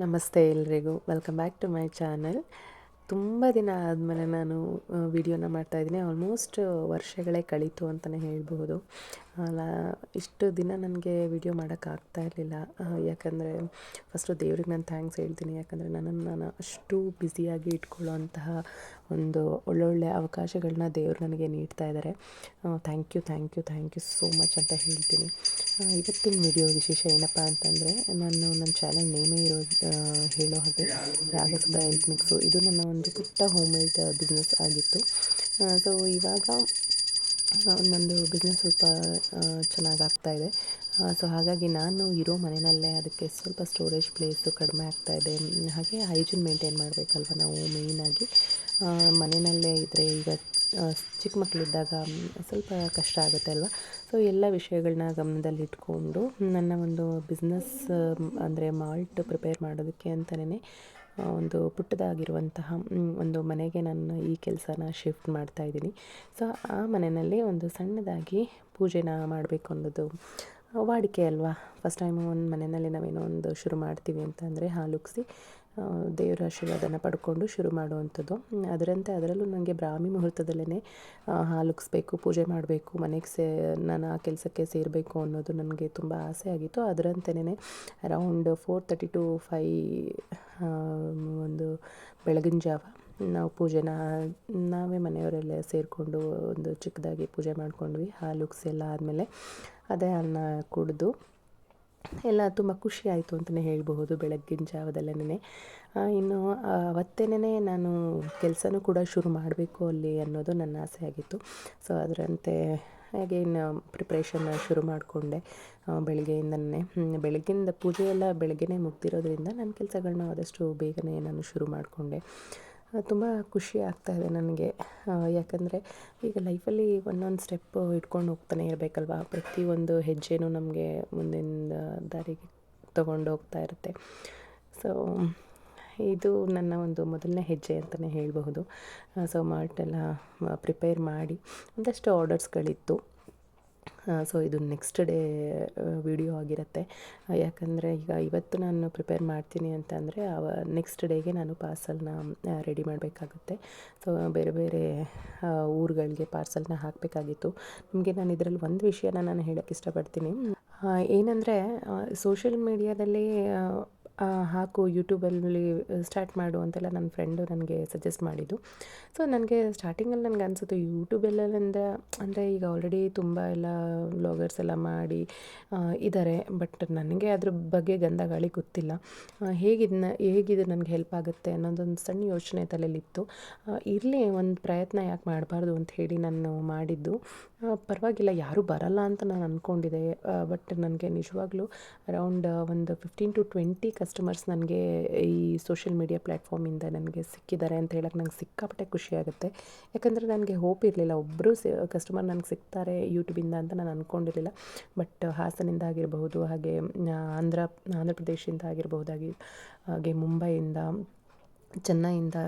ನಮಸ್ತೆ ಎಲ್ರಿಗೂ. Welcome back to my channel ತುಂಬ ದಿನ ಆದಮೇಲೆ ನಾನು ವಿಡಿಯೋನ ಮಾಡ್ತಾಯಿದ್ದೀನಿ ಆಲ್ಮೋಸ್ಟ್ ವರ್ಷಗಳೇ ಕಳೀತು ಅಂತಲೇ ಹೇಳ್ಬೋದು ಅಲ್ಲ ಇಷ್ಟು ದಿನ ನನಗೆ ವಿಡಿಯೋ ಮಾಡೋಕ್ಕಾಗ್ತಾ ಇರಲಿಲ್ಲ. ಯಾಕಂದರೆ ಫಸ್ಟು ದೇವ್ರಿಗೆ ನಾನು ಥ್ಯಾಂಕ್ಸ್ ಹೇಳ್ತೀನಿ. ಯಾಕಂದರೆ ನನ್ನನ್ನು ನಾನು ಅಷ್ಟು ಬ್ಯುಸಿಯಾಗಿ ಇಟ್ಕೊಳ್ಳೋ ಅಂತಹ ಒಂದು ಒಳ್ಳೊಳ್ಳೆ ಅವಕಾಶಗಳನ್ನ ದೇವರು ನನಗೆ ನೀಡ್ತಾ ಇದ್ದಾರೆ thank you thank you thank you so much ಅಂತ ಹೇಳ್ತೀನಿ. ಇವತ್ತಿನ ವಿಡಿಯೋ ವಿಶೇಷ ಏನಪ್ಪ ಅಂತಂದರೆ, ನಾನು ನನ್ನ ಚಾನಲ್ ನೇಮೇ ಇರೋ ಹೇಳೋ ಹಾಗೆ ರಾಗಸುಧ ಹೆಲ್ತ್ ಮಿಕ್ಸು ಇದು ನನ್ನ ಒಂದು ಪುಟ್ಟ ಹೋಮ್ ಮೇಡ್ ಬಿಸ್ನೆಸ್ ಆಗಿತ್ತು. ಸೊ ಇವಾಗ ನನ್ನದು ನಂದು ಬಿಸ್ನೆಸ್ ಸ್ವಲ್ಪ ಚೆನ್ನಾಗಿ ಆಗ್ತಾಯಿದೆ ಸೊ ಹಾಗಾಗಿ ನಾನು ಇರೋ ಮನೆಯಲ್ಲೇ ಅದಕ್ಕೆ ಸ್ವಲ್ಪ ಸ್ಟೋರೇಜ್ ಪ್ಲೇಸು ಕಡಿಮೆ ಆಗ್ತಾಯಿದೆ ಹಾಗೆ ಹೈಜಿನ್ ಮೇಂಟೈನ್ ಮಾಡಬೇಕಲ್ವ ನಾವು ಮೇಯ್ನಾಗಿ ಮನೆಯಲ್ಲೇ ಇದ್ದರೆ ಈಗ ಚಿಕ್ಕ ಮಕ್ಕಳಿದ್ದಾಗ ಸ್ವಲ್ಪ ಕಷ್ಟ ಆಗುತ್ತೆ ಅಲ್ವಾ? ಸೊ ಎಲ್ಲ ವಿಷಯಗಳನ್ನ ಗಮನದಲ್ಲಿಟ್ಕೊಂಡು ನನ್ನ ಒಂದು ಬಿಸ್ನೆಸ್ ಅಂದರೆ ಮಾಲ್ಟ್ ಪ್ರಿಪೇರ್ ಮಾಡೋದಕ್ಕೆ ಅಂತಲೇ ಒಂದು ಪುಟ್ಟದಾಗಿರುವಂತಹ ಒಂದು ಮನೆಗೆ ನಾನು ಈ ಕೆಲಸನ ಶಿಫ್ಟ್ ಮಾಡ್ತಾ ಇದ್ದೀನಿ. ಸೊ ಆ ಮನೆಯಲ್ಲಿ ಒಂದು ಸಣ್ಣದಾಗಿ ಪೂಜೆನ ಮಾಡಬೇಕು ಅನ್ನೋದು ವಾಡಿಕೆ ಅಲ್ವಾ? ಫಸ್ಟ್ ಟೈಮು ಒಂದು ಮನೆಯಲ್ಲಿ ನಾವೇನೋ ಒಂದು ಶುರು ಮಾಡ್ತೀವಿ ಅಂತಂದರೆ ಹಾಲುಗ್ಸಿ ಆ, ದೇವರ ಆಶೀರ್ವಾದನ ಪಡ್ಕೊಂಡು ಶುರು ಮಾಡುವಂಥದ್ದು. ಅದರಂತೆ ಅದರಲ್ಲೂ ನನಗೆ ಬ್ರಾಹ್ಮಿ ಮುಹೂರ್ತದಲ್ಲೇ ಹಾಲುಗಿಸ್ಬೇಕು ಪೂಜೆ ಮಾಡಬೇಕು, ಮನೆಗೆ ಸೇ ನಾನು ಆ ಕೆಲಸಕ್ಕೆ ಸೇರಬೇಕು ಅನ್ನೋದು ನನಗೆ ತುಂಬ ಆಸೆ ಆಗಿತ್ತು. ಅದರಂತೆಯೇ around four thirty to five ಒಂದು ಬೆಳಗಿನ ಜಾವ ನಾವು ಪೂಜೆನ, ನಾವೇ ಮನೆಯವರೆಲ್ಲ ಸೇರಿಕೊಂಡು ಒಂದು ಚಿಕ್ಕದಾಗಿ ಪೂಜೆ ಮಾಡ್ಕೊಂಡ್ವಿ. ಹಾಲು ಎಲ್ಲ ಆದಮೇಲೆ ಅದೇ ಅನ್ನ ಕುಡಿದು ಎಲ್ಲ ತುಂಬ ಖುಷಿ ಆಯಿತು ಅಂತಲೇ ಹೇಳಬಹುದು ಬೆಳಗ್ಗಿನ ಜಾವದಲ್ಲೇ ಇನ್ನು ಅವತ್ತೇನೆ ನಾನು ಕೆಲಸನೂ ಕೂಡ ಶುರು ಮಾಡಬೇಕು ಅಲ್ಲಿ ಅನ್ನೋದು ನನ್ನ ಆಸೆ ಆಗಿತ್ತು. ಸೊ ಅದರಂತೆ ಹಾಗೆ ಇನ್ನು ಪ್ರಿಪ್ರೇಷನ್ ಶುರು ಮಾಡಿಕೊಂಡೆ ಬೆಳಗ್ಗೆಯಿಂದನೇ. ಬೆಳಗ್ಗಿಂದ ಪೂಜೆ ಎಲ್ಲ ಬೆಳಗ್ಗೆನೇ ಮುಗ್ದಿರೋದ್ರಿಂದ ನನ್ನ ಕೆಲಸಗಳನ್ನ ಆದಷ್ಟು ಬೇಗನೆ ನಾನು ಶುರು ಮಾಡಿಕೊಂಡೆ. ತುಂಬ ಖುಷಿ ಆಗ್ತಾ ಇದೆ ನನಗೆ. ಯಾಕಂದರೆ ಈಗ ಲೈಫಲ್ಲಿ ಒಂದೊಂದು ಸ್ಟೆಪ್ ಇಟ್ಕೊಂಡು ಹೋಗ್ತಾನೆ ಇರಬೇಕಲ್ವಾ? ಪ್ರತಿಯೊಂದು ಹೆಜ್ಜೆನೂ ನಮಗೆ ಮುಂದಿನ ದಾರಿಗೆ ತಗೊಂಡು ಹೋಗ್ತಾ ಇರುತ್ತೆ. ಸೊ ಇದು ನನ್ನ ಒಂದು ಮೊದಲನೇ ಹೆಜ್ಜೆ ಅಂತಲೇ ಹೇಳಬಹುದು. ಸೊ ಮಾರ್ಟೆಲ್ಲ ಪ್ರಿಪೇರ್ ಮಾಡಿ ಒಂದಷ್ಟು ಆರ್ಡರ್ಸ್ಗಳಿತ್ತು ಸೊ ಇದು ನೆಕ್ಸ್ಟ್ ಡೇ ವಿಡಿಯೋ ಆಗಿರುತ್ತೆ. ಯಾಕಂದರೆ ಈಗ ಇವತ್ತು ನಾನು ಪ್ರಿಪೇರ್ ಮಾಡ್ತೀನಿ ಅಂತಂದರೆ ಅವ ನೆಕ್ಸ್ಟ್ ಡೇಗೆ ನಾನು ಪಾರ್ಸಲ್ನ ರೆಡಿ ಮಾಡಬೇಕಾಗುತ್ತೆ. ಸೊ ಬೇರೆ ಬೇರೆ ಊರುಗಳಿಗೆ ಪಾರ್ಸಲ್ನ ಹಾಕಬೇಕಾಗಿತ್ತು. ನಿಮಗೆ ನಾನು ಇದರಲ್ಲಿ ಒಂದು ವಿಷಯನ ನಾನು ಹೇಳೋಕ್ಕೆ ಇಷ್ಟಪಡ್ತೀನಿ. ಏನಂದರೆ ಸೋಷಿಯಲ್ ಮೀಡಿಯಾದಲ್ಲಿ ಹಾಕು ಯೂಟ್ಯೂಬಲ್ಲಿ ಸ್ಟಾರ್ಟ್ ಮಾಡು ಅಂತೆಲ್ಲ ನನ್ನ ಫ್ರೆಂಡು ನನಗೆ ಸಜೆಸ್ಟ್ ಮಾಡಿದ್ದು. ಸೊ ನನಗೆ ಸ್ಟಾರ್ಟಿಂಗಲ್ಲಿ ನನಗೆ ಅನಿಸುತ್ತೆ ಯೂಟ್ಯೂಬೆಲ್ಲಂದ ಅಂದರೆ ಈಗ ಆಲ್ರೆಡಿ ತುಂಬ ಎಲ್ಲ ವ್ಲಾಗರ್ಸ್ ಎಲ್ಲ ಮಾಡಿ ಇದ್ದಾರೆ ಬಟ್ ನನಗೆ ಅದ್ರ ಬಗ್ಗೆ ಗಂಧ ಗಾಳಿ ಗೊತ್ತಿಲ್ಲ ಹೇಗಿದನ್ನ ಹೇಗಿದು ನನಗೆ ಹೆಲ್ಪ್ ಆಗುತ್ತೆ ಅನ್ನೋದೊಂದು ಸಣ್ಣ ಯೋಚನೆ ತಲೆಯಲ್ಲಿತ್ತು ಇರಲಿ, ಒಂದು ಪ್ರಯತ್ನ ಯಾಕೆ ಮಾಡಬಾರ್ದು ಅಂತ ಹೇಳಿ ನಾನು ಮಾಡಿದ್ದು. ಪರವಾಗಿಲ್ಲ, ಯಾರೂ ಬರಲ್ಲ ಅಂತ ನಾನು ಅಂದ್ಕೊಂಡಿದ್ದೆ ಬಟ್ ನನಗೆ ನಿಜವಾಗ್ಲೂ ಅರೌಂಡ್ ಒಂದು ಫಿಫ್ಟೀನ್ ಟು ಟ್ವೆಂಟಿ ಕಸ್ಟಮರ್ಸ್ ನನಗೆ ಈ ಸೋಷಿಯಲ್ ಮೀಡಿಯಾ ಪ್ಲ್ಯಾಟ್ಫಾರ್ಮಿಂದ ನನಗೆ ಸಿಕ್ಕಿದ್ದಾರೆ ಅಂತ ಹೇಳಕ್ಕೆ ನಂಗೆ ಸಿಕ್ಕಾಪಟ್ಟೆ ಖುಷಿ ಆಗುತ್ತೆ. ಯಾಕಂದರೆ ನನಗೆ ಹೋಪ್ ಇರಲಿಲ್ಲ. ಒಬ್ಬರು ಕಸ್ಟಮರ್ ನನಗೆ ಸಿಗ್ತಾರೆ ಯೂಟ್ಯೂಬಿಂದ ಅಂತ ನಾನು ಅಂದ್ಕೊಂಡಿರಲಿಲ್ಲ ಬಟ್ ಹಾಸನಿಂದ ಆಗಿರಬಹುದು, ಹಾಗೆ ಆಂಧ್ರ ಆಂಧ್ರ ಪ್ರದೇಶದಿಂದ ಆಗಿರಬಹುದಾಗಿ, ಹಾಗೆ ಮುಂಬೈಯಿಂದ ಚೆನ್ನೈಯಿಂದ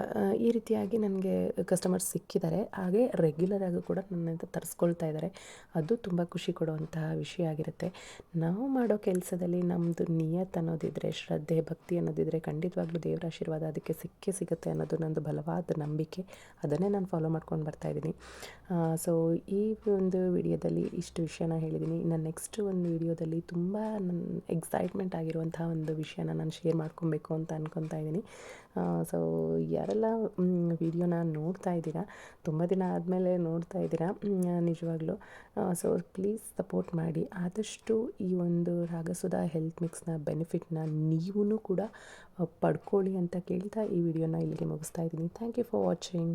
ಈ ರೀತಿಯಾಗಿ ನನಗೆ ಕಸ್ಟಮರ್ಸ್ ಸಿಕ್ಕಿದ್ದಾರೆ. ಹಾಗೆ ರೆಗ್ಯುಲರ್ ಆಗಿ ಕೂಡ ನನ್ನಿಂದ ತರಿಸ್ಕೊಳ್ತಾ ಇದ್ದಾರೆ. ಅದು ತುಂಬ ಖುಷಿ ಕೊಡುವಂತಹ ವಿಷಯ ಆಗಿರುತ್ತೆ. ನಾವು ಮಾಡೋ ಕೆಲಸದಲ್ಲಿ ನಮ್ಮದು ನಿಯತ್ ಅನ್ನೋದಿದ್ರೆ, ಶ್ರದ್ಧೆ, ಭಕ್ತಿ ಅನ್ನೋದಿದ್ರೆ ಖಂಡಿತವಾಗ್ಲೂ ದೇವರ ಆಶೀರ್ವಾದ ಅದಕ್ಕೆ ಸಿಕ್ಕೇ ಸಿಗುತ್ತೆ ಅನ್ನೋದು ನಂದು ಬಲವಾದ ನಂಬಿಕೆ. ಅದನ್ನೇ ನಾನು ಫಾಲೋ ಮಾಡ್ಕೊಂಡು ಬರ್ತಾ ಇದ್ದೀನಿ. ಸೊ ಈ ಒಂದು ವಿಡಿಯೋದಲ್ಲಿ ಇಷ್ಟು ವಿಷಯನ ಹೇಳಿದ್ದೀನಿ. ಇನ್ನು ನೆಕ್ಸ್ಟ್ ಒಂದು ವಿಡಿಯೋದಲ್ಲಿ ತುಂಬ ನನ್ನ ಎಕ್ಸೈಟ್ಮೆಂಟ್ ಆಗಿರುವಂತಹ ಒಂದು ವಿಷಯನ ನಾನು ಶೇರ್ ಮಾಡ್ಕೊಬೇಕು ಅಂತ ಅನ್ಕೊತಾ ಇದ್ದೀನಿ. ಯಾರೆಲ್ಲ ವಿಡಿಯೋನ ನೋಡ್ತಾ ಇದ್ದೀರಾ, ತುಂಬ ದಿನ ಆದಮೇಲೆ ನೋಡ್ತಾ ಇದ್ದೀರಾ ನಿಜವಾಗ್ಲೂ ಸೊ ಪ್ಲೀಸ್ ಸಪೋರ್ಟ್ ಮಾಡಿ. ಆದಷ್ಟು ಈ ಒಂದು ರಾಗಸುಧಾ ಹೆಲ್ತ್ ಮಿಕ್ಸ್ನ ಬೆನಿಫಿಟ್ನ ನೀವೂ ಕೂಡ ಪಡ್ಕೊಳ್ಳಿ ಅಂತ ಕೇಳ್ತಾ ಈ ವಿಡಿಯೋನ ಇಲ್ಲಿಗೆ ಮುಗಿಸ್ತಾ ಇದ್ದೀನಿ. Thank you for watching.